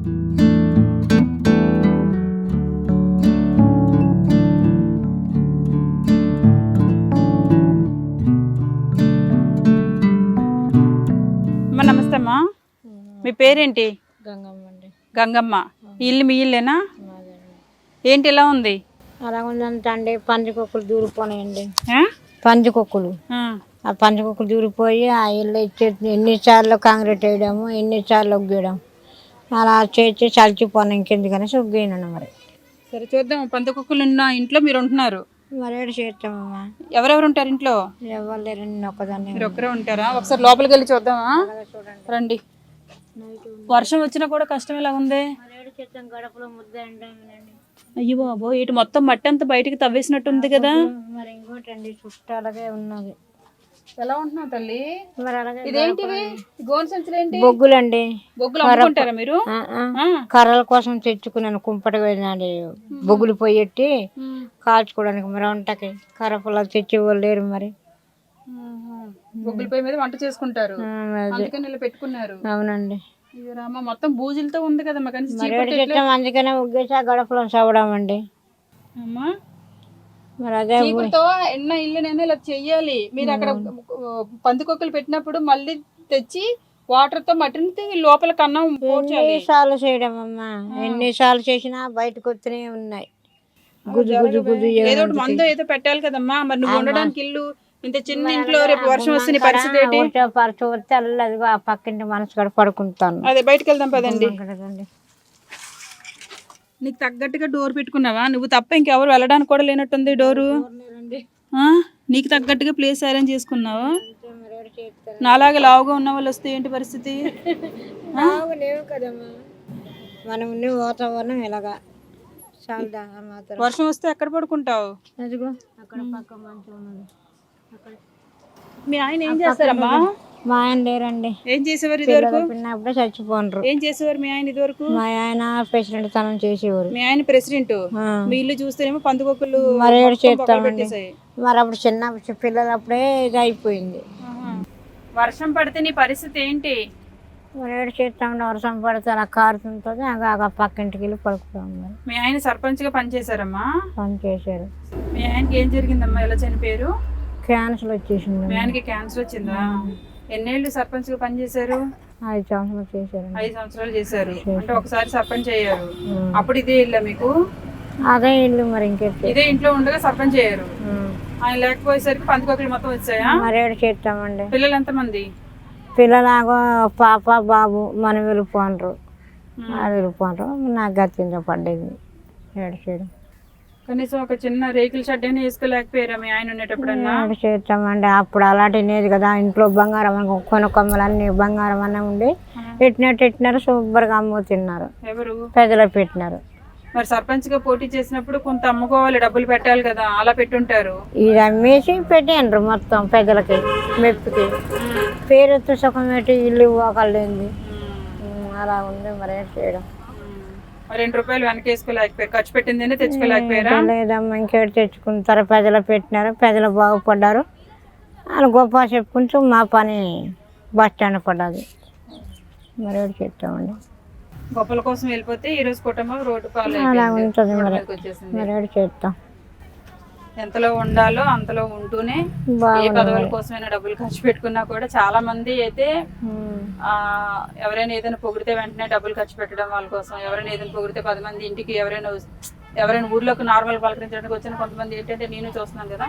అమ్మ నమస్తే అమ్మా మీ పేరేంటి? గంగమ్మ. అండి గంగమ్మ ఇల్లు మీ ఇల్లేనా. ఏంటి ఇలా ఉంది? అలా ఉందంటే పందికొక్కులు దూరిపోయినాయండి. ఆ? పందికొక్కులు. ఆ. పందికొక్కులు దూరిపోయి ఆ ఇల్లు ఇచ్చే ఎన్నిసార్లు కాంక్రీట్ వేయడము ఎన్నిసార్లు ఒగ్గేయడం. అలా చేసి చలిచిపోయినా ఇంకెందుకనేసి ఒగ్గేయను మరి. సరే చూద్దాం. పంతకుక్కలు ఉన్న ఇంట్లో మీరు ఉంటున్నారు మరి ఏడు చేస్తామమ్మా ఎవరెవరు ఉంటారు ఇంట్లో? ఎవరు లేరు నేను ఒక్కదాన్ని మీరు ఒక్కరే ఉంటారా? ఒకసారి లోపలికి వెళ్ళి చూద్దామా? రండి. వర్షం వచ్చినా కూడా కష్టం ఎలా ఉంది? చేస్తాం గడపలో ముద్ద అయ్యో బాబో ఇటు మొత్తం మట్టి అంతా బయటికి తవ్వేసినట్టు ఉంది కదా. మరి ఇంకోటి అండి చుట్టూ అలాగే ఉన్నది. ఎలా ఉంటున్నావు తల్లి? ఇదేంటివి గోన్ సంచులు ఏంటి? బొగ్గులండి. బొగ్గులు అమ్ముకుంటారా మీరు. కర్రల కోసం తెచ్చుకున్నాను కుంపటి వెళ్ళినండి బొగ్గులు పొయ్యెట్టి ఉమ్. కాల్చుకోవడానికి మరి వంటకి. కర్ర పొలాలు తెచ్చేవాళ్ళు లేరు మరి. బొగ్గుల పొయ్యి మీద వంట చేసుకుంటారు. అందుకని ఇలా పెట్టుకున్నారు. అవునండి. రామ మొత్తం బూజులతో ఉంది కదా అందుకనే ఉగ్గేసి గడపలో చవడం అండి. అమ్మా. చీపురుతో ఎన్న ఇల్లునైనా ఇలా చెయ్యాలి. మీరు అక్కడ పందికొక్కలు పెట్టినప్పుడు మళ్ళీ తెచ్చి వాటర్తో మట్టిని లోపల కన్నం ఎన్నిసార్లు చేయడం అమ్మా ఎన్నిసార్లు చేసినా బయటకు వస్తూనే ఉన్నాయి. గుజు గుజు గుజు ఏదో ఒకటి మందు ఏదో పెట్టాలి కదమ్మా. మరి నువ్వు ఉండడానికి ఇల్లు ఇంత చిన్న ఇంట్లో రేపు వర్షం వస్తే నీ పరిస్థితి ఏంటి? పరచు వస్తే అల్లదిగో ఆ పక్కింటి మనసు కూడా పడుకుంటాను. అదే బయటకు వెళ్దాం పదండి. నీకు తగ్గట్టుగా డోర్ పెట్టుకున్నావా? నువ్వు తప్ప ఇంకెవరు వెళ్ళడానికి కూడా లేనట్టుంది డోరు. ఆ? నీకు తగ్గట్టుగా ప్లేస్ అరేంజ్ చేసుకున్నావా? నాలాగా లావుగా ఉన్న వాళ్ళు వస్తే ఏంటి పరిస్థితి? లేవు కదమ్మా. మనం ఉండే వాతావరణం ఇలాగా. వర్షం వస్తే ఎక్కడ పడుకుంటావు? అదిగో. అక్కడ పక్క మంచం ఉన్నది అక్కడ మీ ఆయన ఏం చేస్తారమ్మా? మా ఆయన లేరండి. ఏం చేసేవారు ఇదివరకు? పిన్నప్పుడే చచ్చిపోండ్రు ఏం చేసేవారు మీ ఆయన ఇదివరకు? మా ఆయన ప్రెసిడెంట్ తనం చేసేవారు. మీ ఆయన ప్రెసిడెంట్. మీ ఇల్లు చూస్తేనేమో పందుకొక్కులు మరి ఏడు చేస్తామండి. మరి అప్పుడు చిన్న పిల్లలప్పుడే ఇది అయిపోయింది. వర్షం పడితే నీ పరిస్థితి ఏంటి? మరి ఏడు చేస్తామండి వర్షం పడితే అలా కారుతుంటుంది ఆ పక్కింటికి వెళ్ళి పడుకుంటాం మరి మీ ఆయన సర్పంచ్గా పనిచేశారమ్మా? పని చేశారు. మీ ఆయనకి ఏం జరిగిందమ్మా? ఎలా చనిపోయారు? క్యాన్సర్ వచ్చేసింది మీ ఆయనకి క్యాన్సర్ వచ్చిందా? ఎన్నేళ్ళు సర్పంచ్గా పనిచేశారు? ఐదు సంవత్సరాలు చేశారండి. ఐదు సంవత్సరాలు చేశారు. అంటే ఒకసారి సర్పంచ్ అయ్యారు. అప్పుడు ఇదే ఇల్లా మీకు? అదే ఇల్లు మరి ఇంకెత్తి ఇదే ఇంట్లో ఉండగా సర్పంచ్ అయ్యారు. ఆయన లేకపోయేసరికి పందుకొక్కలు మొత్తం వచ్చాయా? మరి ఏడు చేస్తామండి. పిల్లలు ఎంతమంది? పిల్లలాగో పాప బాబు మనం వెళ్ళిపోండ్రు అది వెళ్ళిపోండ్రు నాకు గతించ పడ్డది. ఏడు చేయడం. కనీసం ఒక చిన్న రేకుల షెడ్ అయినా వేసుకోలేకపోయారా మీ ఆయన ఉండేటప్పుడన్నా? చేస్తామండి అప్పుడు అలాంటి లేదు కదా. ఇంట్లో బంగారం అని కొన కొమ్మలు అన్ని బంగారం అన్నీ ఉండి పెట్టినట్టు పెట్టినారు సూపర్గా అమ్ము తిన్నారు. ఎవరు? పెద్దలు పెట్టినారు. మరి సర్పంచ్గా పోటీ చేసినప్పుడు కొంత అమ్ముకోవాలి డబ్బులు పెట్టాలి కదా. అలా పెట్టుంటారు. ఇది అమ్మేసి పెట్టిండ్రు మొత్తం పెద్దలకి మెప్పుకి. పేరు సుఖం పెట్టి ఇల్లు ఇవ్వకలేదు అలా ఉంది మరి చేయడం. రెండు రూపాయలు వెనకేసుకోలేకపోయారు. ఖర్చు పెట్టిందేనే తెచ్చుకోలేకపోయారా? లేదమ్మా ఇంకేటి తెచ్చుకుంటారు. పెద్దలు పెట్టినారు పెద్దలు బాగుపడ్డారు. అని గొప్ప చెప్పుకుంటూ మా పని బస్ స్టాండ్ పడ్డది. మరి చెప్తామండి గొప్పల కోసం వెళ్ళిపోతే ఈ రోజు కుటుంబం రోడ్డు పాలు అలా. ఉంటుంది మరి. మరి చేస్తాం. ఎంతలో ఉండాలో అంతలో ఉంటూనే ఏ పదవుల కోసమైనా డబ్బులు ఖర్చు పెట్టుకున్నా కూడా చాలా మంది అయితే. ఆ ఎవరైనా ఏదైనా పొగిడితే వెంటనే డబ్బులు ఖర్చు పెట్టడం వాళ్ళ కోసం ఎవరైనా ఏదైనా పొగిడితే పది మంది ఇంటికి ఎవరైనా ఎవరైనా ఊర్లోకి నార్మల్ పలకరించడానికి వచ్చిన కొంతమంది ఏంటంటే నేను చూస్తున్నాను కదా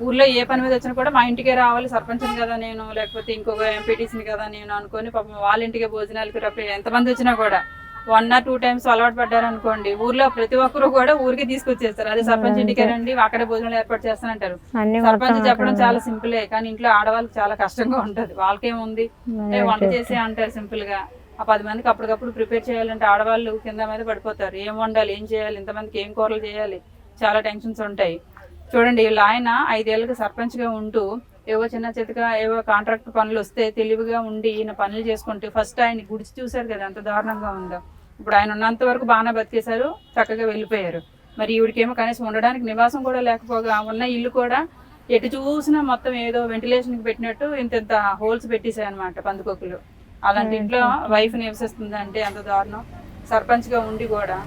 ఊర్లో ఏ పని మీద వచ్చినా కూడా మా ఇంటికే రావాలి సర్పంచ్ని కదా నేను లేకపోతే ఇంకొక ఎంపీటీసీని కదా నేను అనుకొని పాపం వాళ్ళ ఇంటికే భోజనాలకి రప్ప ఎంతమంది వచ్చినా కూడా వన్ ఆర్ టూ టైమ్స్ అలవాటు పడ్డారు అనుకోండి ఊర్లో ప్రతి ఒక్కరు కూడా ఊరికి తీసుకొచ్చేస్తారు. అదే సర్పంచ్ ఇంటికే రండి అక్కడే భోజనాలు ఏర్పాటు చేస్తానంటారు. సర్పంచ్ చెప్పడం చాలా సింపులే కానీ ఇంట్లో ఆడవాళ్ళకి చాలా కష్టంగా ఉంటది. వాళ్ళకేముంది? వంట చేసే అంటారు సింపుల్గా ఆ పది మందికి అప్పటికప్పుడు ప్రిపేర్ చేయాలంటే ఆడవాళ్ళు కింద మీద పడిపోతారు. ఏం వండాలి ఏం చేయాలి ఇంతమందికి ఏం కూరలు చేయాలి చాలా టెన్షన్స్ ఉంటాయి. చూడండి వీళ్ళ ఆయన ఐదేళ్ళకి సర్పంచ్గా ఉంటూ ఏవో చిన్న చితగా ఏవో కాంట్రాక్ట్ పనులు వస్తే తెలివిగా ఉండి ఈయన పనులు చేసుకుంటూ ఫస్ట్ ఆయన గుడిచి చూశారు కదా ఎంత దారుణంగా ఉందో. ఇప్పుడు ఆయన ఉన్నంత వరకు బాగానే బతికేశారు చక్కగా వెళ్ళిపోయారు. మరి ఈవిడికేమో కనీసం ఉండడానికి నివాసం కూడా లేకపోగా ఉన్న ఇల్లు కూడా ఎటు చూసినా మొత్తం ఏదో వెంటిలేషన్కి పెట్టినట్టు ఇంత ఇంత హోల్స్ పెట్టేశాయి అనమాట పందుకొక్కులు. అలాంటి ఇంట్లో వైఫ్ నివసిస్తుంది అంటే ఎంత దారుణం. సర్పంచ్గా ఉండి కూడా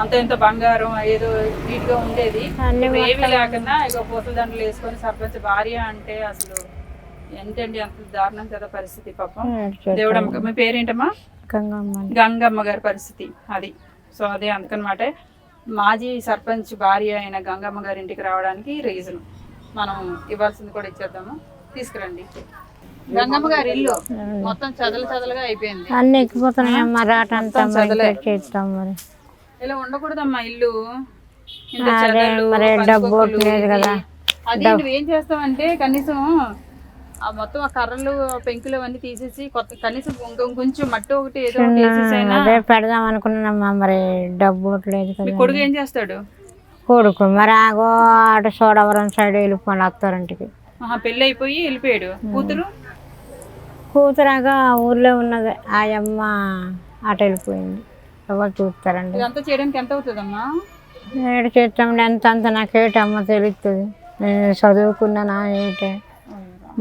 అంత ఇంత బంగారం ఏదో నీట్గా ఉండేది ఏమీ లేకుండా ఇక పూసల దండలు వేసుకొని సర్పంచ్ భార్య అంటే అసలు ఏంటండి అంత దారుణం కదా పరిస్థితి పాపం. దేవుడమ్మ మీ పేరేంటమ్మా? గంగమ్మ గంగమ్మ గారి పరిస్థితి అది. సో అదే అందుకనమాట. మాజీ సర్పంచ్ భార్య అయిన గంగమ్మ గారి ఇంటికి రావడానికి రీజన్ మనం ఇవ్వాల్సింది కూడా ఇచ్చేద్దాము. తీసుకురండి. గంగమ్మ గారి ఇల్లు మొత్తం చదలు చదలుగా అయిపోయింది. అన్ని మొత్తం చదలే. చేస్తాం మరి. ఇలా ఉండకూడదమ్మా ఇల్లు. అదే నువ్వేం చేస్తావంటే కనీసం ఆ మొత్తం ఆ కర్రలు పెంకులు అవన్నీ తీసేసి కొత్త కనీసం కొంచెం మట్టి ఒకటి ఏదో అదే పెడదాం అనుకున్నానమ్మా మరి డబ్బు లేదు కొడుకు ఏం చేస్తాడు? కొడుకు మరి ఆగో అటు సోడవరం సైడ్ వెళ్ళిపోండి అత్తారింటికి పెళ్ళి అయిపోయి వెళ్ళిపోయాడు. కూతురు? కూతురాగా ఊర్లో ఉన్నది. ఆ అమ్మ అటు వెళ్ళిపోయింది. ఎవరు చూస్తారండి? ఇదంతా చేయడానికి ఎంత అవుతుందమ్మా? ఏడు చేస్తామండి? ఎంత అంత నాకేటమ్మ తెలుస్తుంది. నేను చదువుకున్నానా ఏంటి?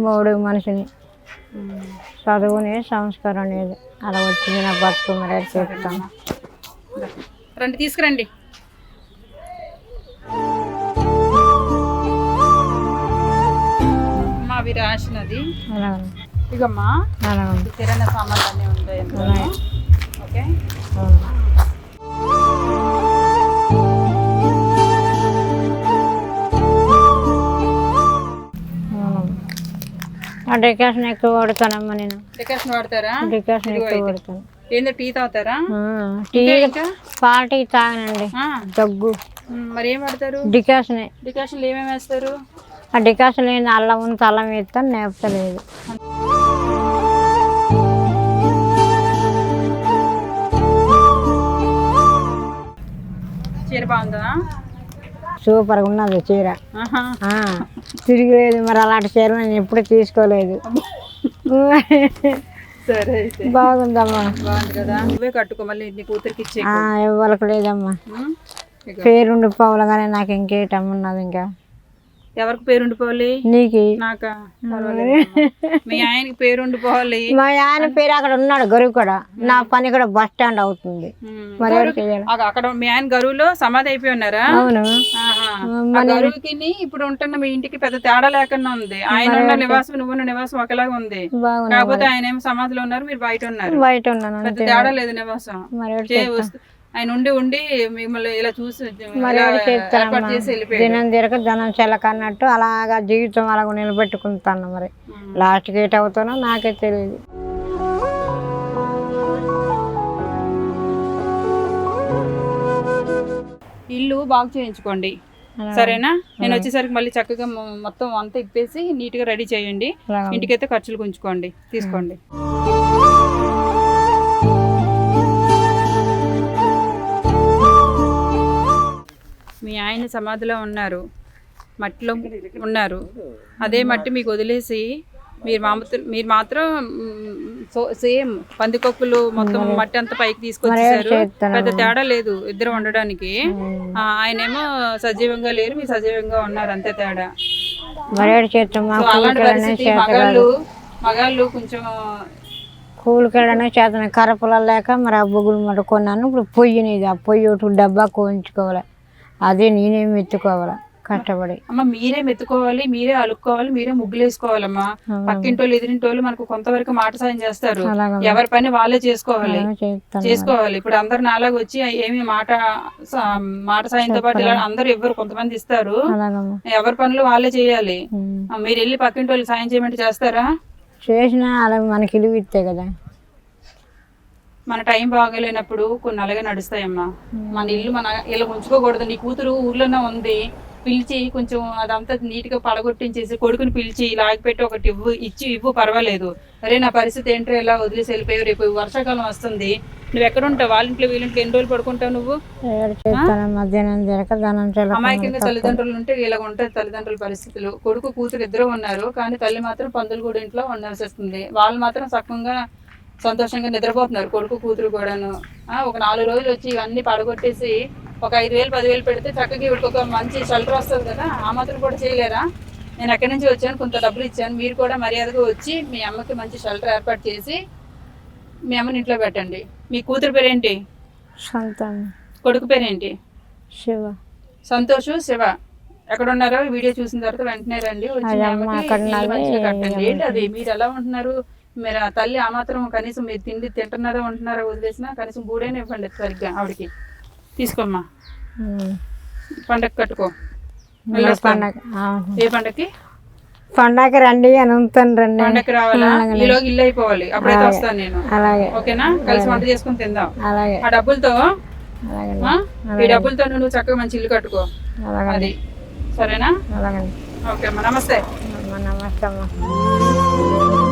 మూడు మనిషిని చదువుని సంస్కారం లేదు. అలా వచ్చింది నా బతుకు మరి చేస్తాను రండి తీసుకురండి. అవి రాసినది. ఇగమ్మా కిరాణా సామాన్లు అన్నీ ఉంటాయి. ఓకే? డెకాషన్ ఎక్కువ వాడతానమ్మా నేను. డెకరేషన్ వాడతారా? డెకాషన్ ఎక్కువ వాడతాను. ఏందో టీ తాగుతారా? టీ పాల టీ తాగనండి. దగ్గు మరి ఏం వాడతారు? డికాషనే. డికాషన్లు ఏమేమి వేస్తారు? ఆ డికాషన్ లేని అల్లం ఉంది అల్లం వేస్తాను నేపలేదు చీర బాగుందా సూపర్గా ఉన్నది చీర. తిరిగిలేదు మరి అలాంటి చీర నేను ఎప్పుడు తీసుకోలేదు. సరే బాగుందమ్మా. బాగుంది కదా? నువ్వే కట్టుకో మళ్ళీ నీ కూతురికి ఇచ్చే ఇవ్వలకు లేదమ్మా. పేరుండి పోవలగానే నాకు ఇంకేటమ్మున్నది ఇంకా. ఎవరికి పేరు ఉండిపోవాలి? నీకు? నాకా? మీ ఆయనకి పేరు ఉండిపోవాలి. మా ఆయన పేరు అక్కడ ఉన్నాడు గరువు కూడా. నా పని కూడా బస్ స్టాండ్ అవుతుంది. మ్, మరి ఎవరు చేయాలి అగ- అక్కడ మీ ఆయన గరువులో సమాధి అయిపోయి ఉన్నారా? అవును. ఆహా. ఆ గరువుకి ఇప్పుడు ఉంటున్న మీ ఇంటికి పెద్ద తేడా లేకుండా ఉంది. ఆయన ఉన్న నివాసం నువ్వు ఉన్న నివాసం ఒకలాగా ఉంది. కాకపోతే ఆయన ఏమో సమాధిలో ఉన్నారు మీరు బయట ఉన్నారు. బయట ఉన్నాను పెద్ద తేడా లేదు నివాసం. మరి ఎవరు చే- వస్తు- ఆయన ఉండి ఉండి మిమ్మల్ని ఇలా చూసి దినం తిరగ ధనం చెలక అన్నట్టు అలాగా జీవితం అలాగ నిలబెట్టుకుంటాను మరి. ఉమ్. లాస్ట్కి ఏట్ అవుతానో నాకే తెలియదు ఇల్లు బాగు చేయించుకోండి. సరేనా? నేను వచ్చేసరికి మళ్ళీ చక్కగా మొత్తం అంతా ఇప్పేసి నీట్గా రెడీ చేయండి. ఇంటికైతే ఖర్చులు ఉంచుకోండి తీసుకోండి. మీ ఆయన సమాధిలో ఉన్నారు. మట్టిలో ఉన్నారు. అదే మట్టి మీకు వదిలేసి మీరు మాత్రం మీరు మాత్రం సేమ్ పందికొక్కులు మొత్తం మట్టి అంతా పైకి తీసుకొచ్చేసారు. పెద్ద తేడా లేదు ఇద్దరు ఉండడానికి. ఆయనేమో సజీవంగా లేరు మీరు సజీవంగా ఉన్నారు అంతే తేడా. అలాంటి పరిస్థితి మగాళ్ళు మగాళ్ళు కొంచెం కూలికి వెళ్ళడానికి చేతన కరపల లేక మరి ఆ బొగ్గులు కొన్నాను ఇప్పుడు పొయ్యి నీది ఆ పొయ్యి ఒకటి డబ్బా కోయించుకోవాలి. అది నేనేం ఎత్తుకోవాలి కష్టపడి. అమ్మ మీరే మెత్తుకోవాలి మీరే అలుక్కోవాలి మీరే ముగ్గులు వేసుకోవాలమ్మా పక్కింటోళ్ళు ఎదిరింటోళ్ళు మనకు కొంతవరకు మాట సాయం చేస్తారు. ఎవరి పని వాళ్ళే చేసుకోవాలి. చేసుకోవాలి. ఇప్పుడు అందరు నాలాగా వచ్చి ఏమి మాట మాట సాయంతో పాటు ఇలా అందరూ ఇవ్వరు కొంతమంది ఇస్తారు. ఎవరి పనులు వాళ్ళే చేయాలి. మీరు వెళ్ళి పక్కింటి వాళ్ళకి సాయం చేయమంటే చేస్తారా? చేసినా అలా మనకి ఇలువ ఇస్తే కదా. మన టైం బాగలేనప్పుడు కొన్ని అలాగే నడుస్తాయమ్మా మన ఇల్లు మన ఇలా ఉంచుకోకూడదు. నీ కూతురు ఊర్లోనే ఉంది. పిలిచి కొంచెం అదంతా నీట్గా పడగొట్టించేసి కొడుకుని పిలిచి లాగి పెట్టి ఒకటి ఇవ్వు ఇచ్చి ఇవ్వు పర్వాలేదు. అరే నా పరిస్థితి ఏంటో ఇలా వదిలేసి వెళ్ళిపోయావు? రేపు వర్షాకాలం వస్తుంది. నువ్వు ఎక్కడ ఉంటావు? వాళ్ళ ఇంట్లో వీళ్ళంట్లో ఎన్ని రోజులు పడుకుంటావు నువ్వు? అమాయకంగా తల్లిదండ్రులు ఉంటే ఇలా ఉంటాయి తల్లిదండ్రుల పరిస్థితులు. కొడుకు కూతురు ఇద్దరు ఉన్నారు. కానీ తల్లి మాత్రం పందులు కూడా ఇంట్లో ఉండాల్సి వస్తుంది. వాళ్ళు మాత్రం సక్కంగా సంతోషంగా నిద్రపోతున్నారు. కొడుకు కూతురు కూడాను. ఒక నాలుగు రోజులు వచ్చి ఇవన్నీ పడగొట్టేసి ఒక ఐదు వేలు పదివేలు పెడితే చక్కగా వీళ్ళకి ఒక మంచి షెల్టర్ వస్తుంది కదా ఆ మాత్రం కూడా చేయలేరా? నేను ఎక్కడి నుంచి వచ్చాను కొంత డబ్బులు ఇచ్చాను. మీరు కూడా మర్యాదగా వచ్చి మీ అమ్మకి మంచి షెల్టర్ ఏర్పాటు చేసి మీ అమ్మని ఇంట్లో పెట్టండి. మీ కూతురు పేరేంటి? కొడుకు పేరేంటి? శివ. సంతోష్ శివ. ఎక్కడ ఉన్నారో వీడియో చూసిన తర్వాత వెంటనే రండి. వచ్చి మీ అమ్మకి మంచిగా కట్టండి. ఏంటి అది? మీరు ఎలా ఉంటున్నారు? మీరు ఆ తల్లి ఆ మాత్రం కనీసం మీరు తిండి తింటున్నారో ఉంటున్నారో వదిలేసినా కనీసం గూడైనా ఇవ్వండి సరిగ్గా ఆవిడకి. తీసుకోమ్మా. పండగ కట్టుకో. పండగ. ఏ పండగకి పండగ రండి అని రండి. పండగకి రావాలా? ఈలోగా ఇల్లు అయిపోవాలి. అప్పుడైతే వస్తాను నేను. అలాగే. ఓకేనా? కలిసి వంట చేసుకుని తిందాం. అలాగే. ఆ డబ్బులతో? ఈ డబ్బులతో నువ్వు చక్కగా మంచి ఇల్లు కట్టుకో. అది. సరేనా? అలాగే. ఓకే అమ్మా నమస్తే నమస్తే అమ్మ.